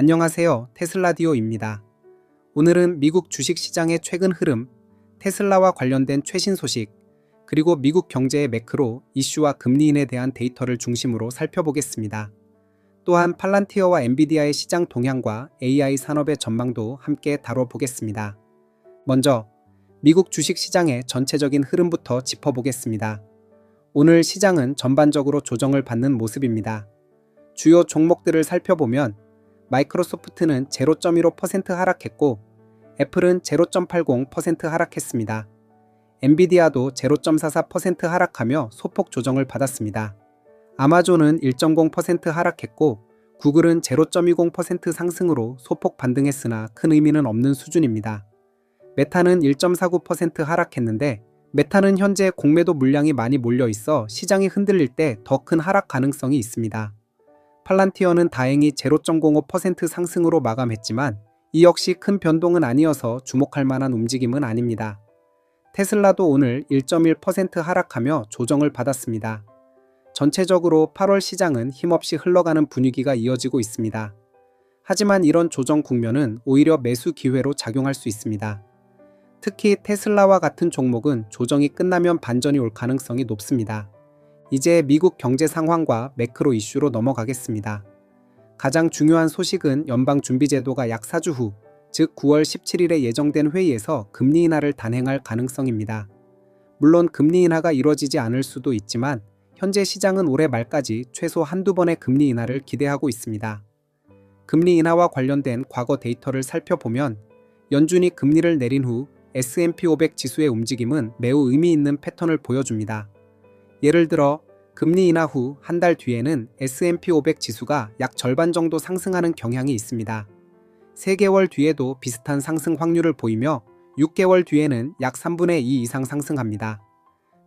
안녕하세요. 테슬라디오입니다. 오늘은 미국 주식 시장의 최근 흐름, 테슬라와 관련된 최신 소식, 그리고 미국 경제의 매크로 이슈와 금리 인에 대한 데이터를 중심으로 살펴보겠습니다. 또한 팔란티어와 엔비디아의 시장 동향과 AI 산업의 전망도 함께 다뤄보겠습니다. 먼저 미국 주식 시장의 전체적인 흐름부터 짚어보겠습니다. 오늘 시장은 전반적으로 조정을 받는 모습입니다. 주요 종목들을 살펴보면 마이크로소프트는 0.15% 하락했고 애플은 0.80% 하락했습니다. 엔비디아도 0.44% 하락하며 소폭 조정을 받았습니다. 아마존은 1.0% 하락했고 구글은 0.20% 상승으로 소폭 반등했으나 큰 의미는 없는 수준입니다. 메타는 1.49% 하락했는데 메타는 현재 공매도 물량이 많이 몰려 있어 시장이 흔들릴 때 더 큰 하락 가능성이 있습니다. 팔란티어는 다행히 0.05% 상승으로 마감했지만 이 역시 큰 변동은 아니어서 주목할 만한 움직임은 아닙니다. 테슬라도 오늘 1.1% 하락하며 조정을 받았습니다. 전체적으로 8월 시장은 힘없이 흘러가는 분위기가 이어지고 있습니다. 하지만 이런 조정 국면은 오히려 매수 기회로 작용할 수 있습니다. 특히 테슬라와 같은 종목은 조정이 끝나면 반전이 올 가능성이 높습니다. 이제 미국 경제 상황과 매크로 이슈로 넘어가겠습니다. 가장 중요한 소식은 연방준비제도가 약 4주 후, 즉 9월 17일에 예정된 회의에서 금리 인하를 단행할 가능성입니다. 물론 금리 인하가 이뤄지지 않을 수도 있지만 현재 시장은 올해 말까지 최소 한두 번의 금리 인하를 기대하고 있습니다. 금리 인하와 관련된 과거 데이터를 살펴보면 연준이 금리를 내린 후 S&P 500 지수의 움직임은 매우 의미 있는 패턴을 보여줍니다. 예를 들어 금리 인하 후 한 달 뒤에는 S&P 500 지수가 약 절반 정도 상승하는 경향이 있습니다. 3개월 뒤에도 비슷한 상승 확률을 보이며 6개월 뒤에는 약 3분의 2 이상 상승합니다.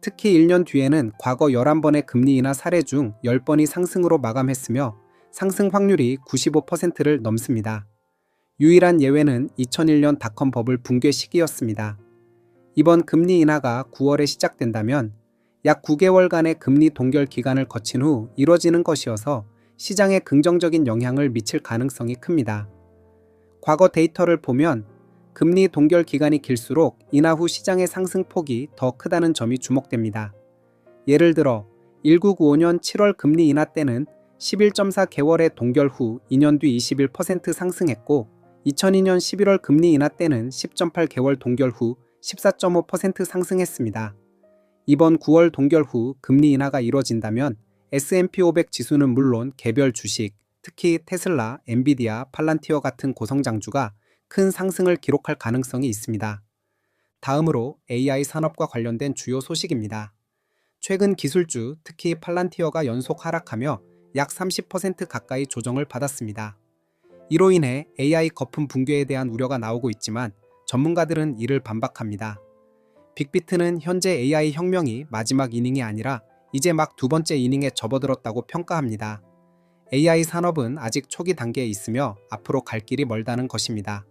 특히 1년 뒤에는 과거 11번의 금리 인하 사례 중 10번이 상승으로 마감했으며 상승 확률이 95%를 넘습니다. 유일한 예외는 2001년 닷컴 버블 붕괴 시기였습니다. 이번 금리 인하가 9월에 시작된다면 약 9개월간의 금리 동결 기간을 거친 후 이뤄지는 것이어서 시장에 긍정적인 영향을 미칠 가능성이 큽니다. 과거 데이터를 보면 금리 동결 기간이 길수록 인하 후 시장의 상승폭이 더 크다는 점이 주목됩니다. 예를 들어 1995년 7월 금리 인하 때는 11.4개월의 동결 후 2년 뒤 21% 상승했고 2002년 11월 금리 인하 때는 10.8개월 동결 후 14.5% 상승했습니다. 이번 9월 동결 후 금리 인하가 이뤄진다면 S&P 500 지수는 물론 개별 주식, 특히 테슬라, 엔비디아, 팔란티어 같은 고성장주가 큰 상승을 기록할 가능성이 있습니다. 다음으로 AI 산업과 관련된 주요 소식입니다. 최근 기술주, 특히 팔란티어가 연속 하락하며 약 30% 가까이 조정을 받았습니다. 이로 인해 AI 거품 붕괴에 대한 우려가 나오고 있지만 전문가들은 이를 반박합니다. 빅비트는 현재 AI 혁명이 마지막 이닝이 아니라 이제 막 두 번째 이닝에 접어들었다고 평가합니다. AI 산업은 아직 초기 단계에 있으며 앞으로 갈 길이 멀다는 것입니다.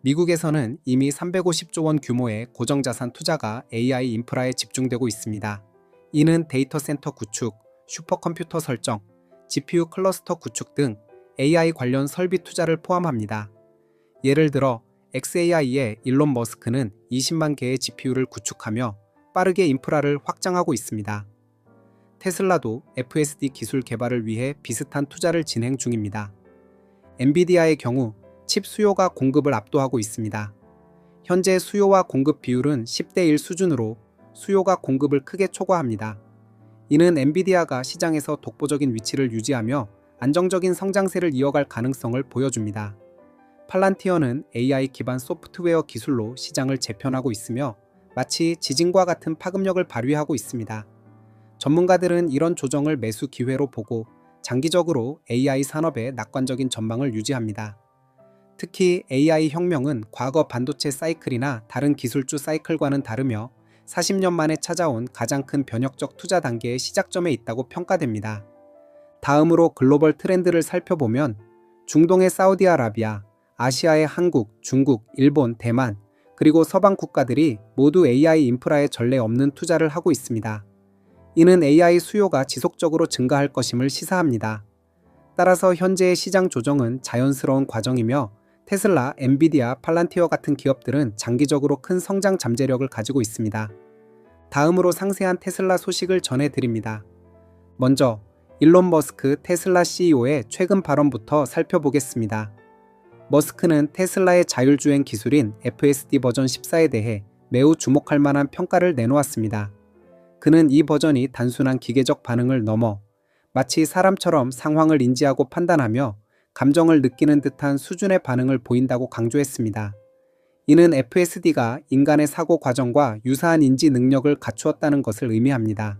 미국에서는 이미 350조 원 규모의 고정자산 투자가 AI 인프라에 집중되고 있습니다. 이는 데이터 센터 구축, 슈퍼컴퓨터 설정, GPU 클러스터 구축 등 AI 관련 설비 투자를 포함합니다. 예를 들어 XAI의 일론 머스크는 20만 개의 GPU를 구축하며 빠르게 인프라를 확장하고 있습니다. 테슬라도 FSD 기술 개발을 위해 비슷한 투자를 진행 중입니다. 엔비디아의 경우 칩 수요가 공급을 압도하고 있습니다. 현재 수요와 공급 비율은 10대 1 수준으로 수요가 공급을 크게 초과합니다. 이는 엔비디아가 시장에서 독보적인 위치를 유지하며 안정적인 성장세를 이어갈 가능성을 보여줍니다. 팔란티어는 AI 기반 소프트웨어 기술로 시장을 재편하고 있으며 마치 지진과 같은 파급력을 발휘하고 있습니다. 전문가들은 이런 조정을 매수 기회로 보고 장기적으로 AI 산업의 낙관적인 전망을 유지합니다. 특히 AI 혁명은 과거 반도체 사이클이나 다른 기술주 사이클과는 다르며 40년 만에 찾아온 가장 큰 변혁적 투자 단계의 시작점에 있다고 평가됩니다. 다음으로 글로벌 트렌드를 살펴보면 중동의 사우디아라비아, 아시아의 한국, 중국, 일본, 대만, 그리고 서방 국가들이 모두 AI 인프라에 전례 없는 투자를 하고 있습니다. 이는 AI 수요가 지속적으로 증가할 것임을 시사합니다. 따라서 현재의 시장 조정은 자연스러운 과정이며 테슬라, 엔비디아, 팔란티어 같은 기업들은 장기적으로 큰 성장 잠재력을 가지고 있습니다. 다음으로 상세한 테슬라 소식을 전해드립니다. 먼저 일론 머스크 테슬라 CEO의 최근 발언부터 살펴보겠습니다. 머스크는 테슬라의 자율주행 기술인 FSD 버전 14에 대해 매우 주목할 만한 평가를 내놓았습니다. 그는 이 버전이 단순한 기계적 반응을 넘어 마치 사람처럼 상황을 인지하고 판단하며 감정을 느끼는 듯한 수준의 반응을 보인다고 강조했습니다. 이는 FSD가 인간의 사고 과정과 유사한 인지 능력을 갖추었다는 것을 의미합니다.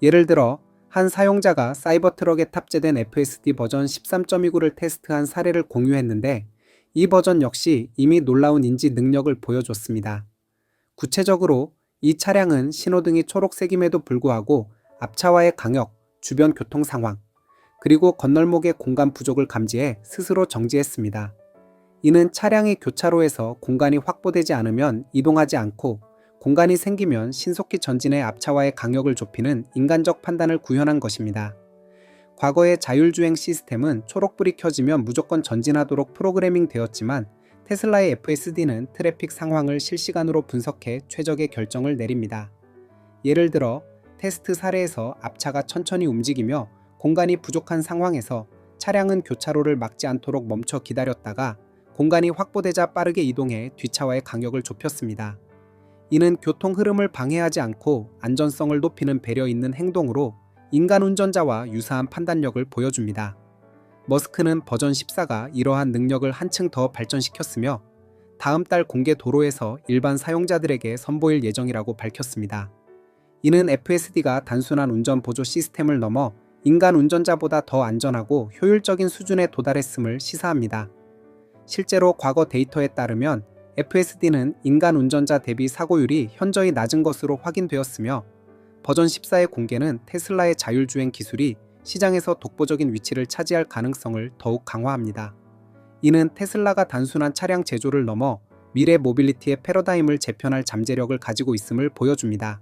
예를 들어 한 사용자가 사이버 트럭에 탑재된 FSD 버전 13.29를 테스트한 사례를 공유했는데 이 버전 역시 이미 놀라운 인지 능력을 보여줬습니다. 구체적으로 이 차량은 신호등이 초록색임에도 불구하고 앞차와의 강역, 주변 교통 상황, 그리고 건널목의 공간 부족을 감지해 스스로 정지했습니다. 이는 차량이 교차로에서 공간이 확보되지 않으면 이동하지 않고 공간이 생기면 신속히 전진해 앞차와의 강역을 좁히는 인간적 판단을 구현한 것입니다. 과거의 자율주행 시스템은 초록불이 켜지면 무조건 전진하도록 프로그래밍 되었지만 테슬라의 FSD는 트래픽 상황을 실시간으로 분석해 최적의 결정을 내립니다. 예를 들어 테스트 사례에서 앞차가 천천히 움직이며 공간이 부족한 상황에서 차량은 교차로를 막지 않도록 멈춰 기다렸다가 공간이 확보되자 빠르게 이동해 뒷차와의 간격을 좁혔습니다. 이는 교통 흐름을 방해하지 않고 안전성을 높이는 배려 있는 행동으로 인간 운전자와 유사한 판단력을 보여줍니다. 머스크는 버전 14가 이러한 능력을 한층 더 발전시켰으며 다음 달 공개 도로에서 일반 사용자들에게 선보일 예정이라고 밝혔습니다. 이는 FSD가 단순한 운전 보조 시스템을 넘어 인간 운전자보다 더 안전하고 효율적인 수준에 도달했음을 시사합니다. 실제로 과거 데이터에 따르면 FSD는 인간 운전자 대비 사고율이 현저히 낮은 것으로 확인되었으며 버전 14의 공개는 테슬라의 자율주행 기술이 시장에서 독보적인 위치를 차지할 가능성을 더욱 강화합니다. 이는 테슬라가 단순한 차량 제조를 넘어 미래 모빌리티의 패러다임을 재편할 잠재력을 가지고 있음을 보여줍니다.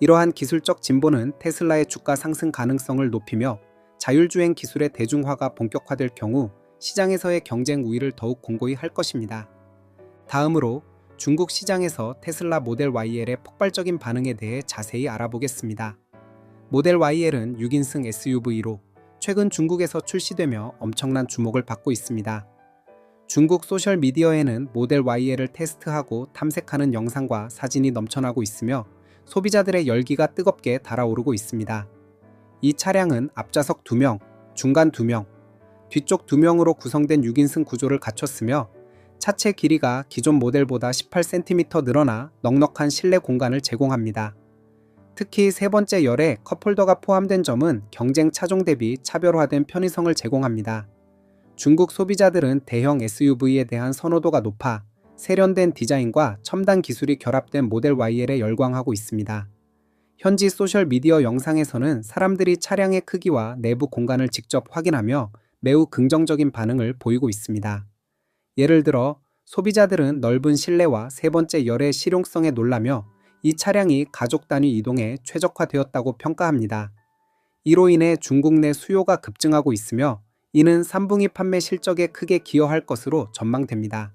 이러한 기술적 진보는 테슬라의 주가 상승 가능성을 높이며 자율주행 기술의 대중화가 본격화될 경우 시장에서의 경쟁 우위를 더욱 공고히 할 것입니다. 다음으로 중국 시장에서 테슬라 모델 YL의 폭발적인 반응에 대해 자세히 알아보겠습니다. 모델 YL은 6인승 SUV로 최근 중국에서 출시되며 엄청난 주목을 받고 있습니다. 중국 소셜미디어에는 모델 YL을 테스트하고 탐색하는 영상과 사진이 넘쳐나고 있으며 소비자들의 열기가 뜨겁게 달아오르고 있습니다. 이 차량은 앞좌석 2명, 중간 2명, 뒤쪽 2명으로 구성된 6인승 구조를 갖췄으며 차체 길이가 기존 모델보다 18cm 늘어나 넉넉한 실내 공간을 제공합니다. 특히 세 번째 열에 컵홀더가 포함된 점은 경쟁 차종 대비 차별화된 편의성을 제공합니다. 중국 소비자들은 대형 SUV에 대한 선호도가 높아 세련된 디자인과 첨단 기술이 결합된 모델 YL에 열광하고 있습니다. 현지 소셜미디어 영상에서는 사람들이 차량의 크기와 내부 공간을 직접 확인하며 매우 긍정적인 반응을 보이고 있습니다. 예를 들어 소비자들은 넓은 실내와 세 번째 열의 실용성에 놀라며 이 차량이 가족 단위 이동에 최적화되었다고 평가합니다. 이로 인해 중국 내 수요가 급증하고 있으며 이는 3분기 판매 실적에 크게 기여할 것으로 전망됩니다.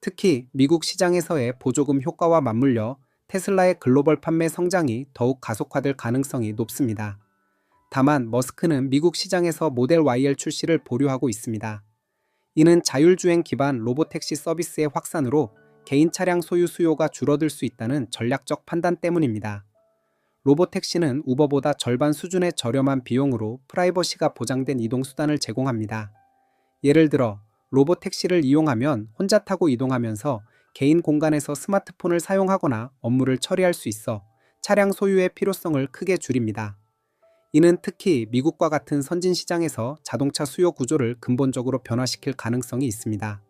특히 미국 시장에서의 보조금 효과와 맞물려 테슬라의 글로벌 판매 성장이 더욱 가속화될 가능성이 높습니다. 다만 머스크는 미국 시장에서 모델 YL 출시를 보류하고 있습니다. 이는 자율주행 기반 로보택시 서비스의 확산으로 개인 차량 소유 수요가 줄어들 수 있다는 전략적 판단 때문입니다. 로보택시는 우버보다 절반 수준의 저렴한 비용으로 프라이버시가 보장된 이동수단을 제공합니다. 예를 들어 로봇 택시를 이용하면 혼자 타고 이동하면서 개인 공간에서 스마트폰을 사용하거나 업무를 처리할 수 있어 차량 소유의 필요성을 크게 줄입니다. 이는 특히 미국과 같은 선진 시장에서 자동차 수요 구조를 근본적으로 변화시킬 가능성이 있습니다.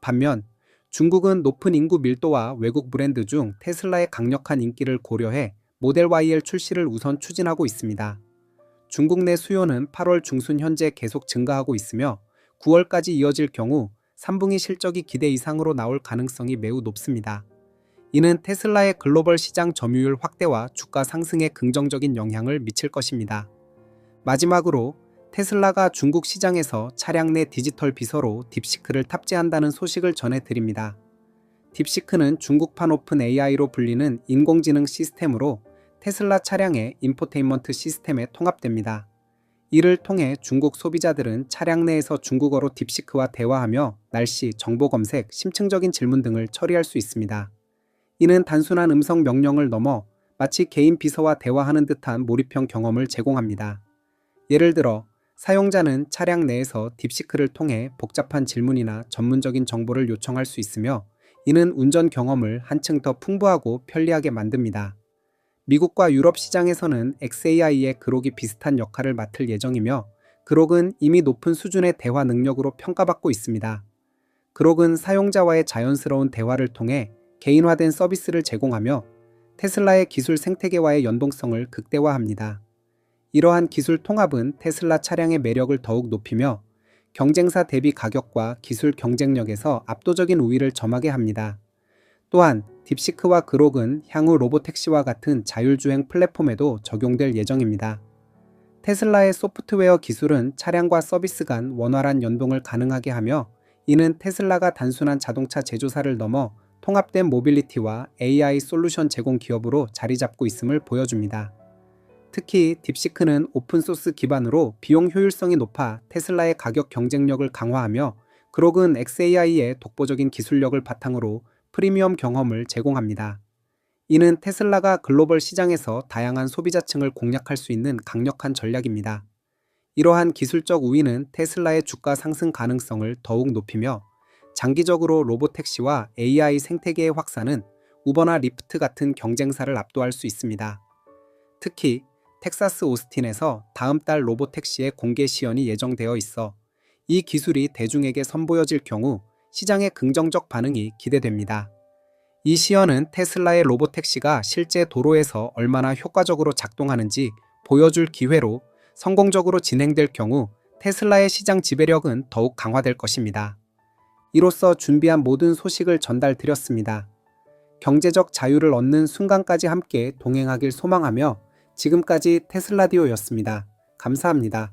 반면 중국은 높은 인구 밀도와 외국 브랜드 중 테슬라의 강력한 인기를 고려해 모델 YL 출시를 우선 추진하고 있습니다. 중국 내 수요는 8월 중순 현재 계속 증가하고 있으며 9월까지 이어질 경우 3분기 실적이 기대 이상으로 나올 가능성이 매우 높습니다. 이는 테슬라의 글로벌 시장 점유율 확대와 주가 상승에 긍정적인 영향을 미칠 것입니다. 마지막으로 테슬라가 중국 시장에서 차량 내 디지털 비서로 딥시크를 탑재한다는 소식을 전해드립니다. 딥시크는 중국판 오픈 AI로 불리는 인공지능 시스템으로 테슬라 차량의 인포테인먼트 시스템에 통합됩니다. 이를 통해 중국 소비자들은 차량 내에서 중국어로 딥시크와 대화하며 날씨, 정보 검색, 심층적인 질문 등을 처리할 수 있습니다. 이는 단순한 음성 명령을 넘어 마치 개인 비서와 대화하는 듯한 몰입형 경험을 제공합니다. 예를 들어 사용자는 차량 내에서 딥시크를 통해 복잡한 질문이나 전문적인 정보를 요청할 수 있으며 이는 운전 경험을 한층 더 풍부하고 편리하게 만듭니다. 미국과 유럽 시장에서는 XAI의 그록이 비슷한 역할을 맡을 예정이며 그록은 이미 높은 수준의 대화 능력으로 평가받고 있습니다. 그록은 사용자와의 자연스러운 대화를 통해 개인화된 서비스를 제공하며 테슬라의 기술 생태계와의 연동성을 극대화합니다. 이러한 기술 통합은 테슬라 차량의 매력을 더욱 높이며 경쟁사 대비 가격과 기술 경쟁력에서 압도적인 우위를 점하게 합니다. 또한 딥시크와 그록은 향후 로보택시와 같은 자율주행 플랫폼에도 적용될 예정입니다. 테슬라의 소프트웨어 기술은 차량과 서비스 간 원활한 연동을 가능하게 하며 이는 테슬라가 단순한 자동차 제조사를 넘어 통합된 모빌리티와 AI 솔루션 제공 기업으로 자리 잡고 있음을 보여줍니다. 특히 딥시크는 오픈소스 기반으로 비용 효율성이 높아 테슬라의 가격 경쟁력을 강화하며 그록은 XAI의 독보적인 기술력을 바탕으로 프리미엄 경험을 제공합니다. 이는 테슬라가 글로벌 시장에서 다양한 소비자층을 공략할 수 있는 강력한 전략입니다. 이러한 기술적 우위는 테슬라의 주가 상승 가능성을 더욱 높이며 장기적으로 로보택시와 AI 생태계의 확산은 우버나 리프트 같은 경쟁사를 압도할 수 있습니다. 특히 텍사스 오스틴에서 다음 달 로보택시의 공개 시연이 예정되어 있어 이 기술이 대중에게 선보여질 경우 시장의 긍정적 반응이 기대됩니다. 이 시연은 테슬라의 로보택시가 실제 도로에서 얼마나 효과적으로 작동하는지 보여줄 기회로 성공적으로 진행될 경우 테슬라의 시장 지배력은 더욱 강화될 것입니다. 이로써 준비한 모든 소식을 전달드렸습니다. 경제적 자유를 얻는 순간까지 함께 동행하길 소망하며 지금까지 테슬라디오였습니다. 감사합니다.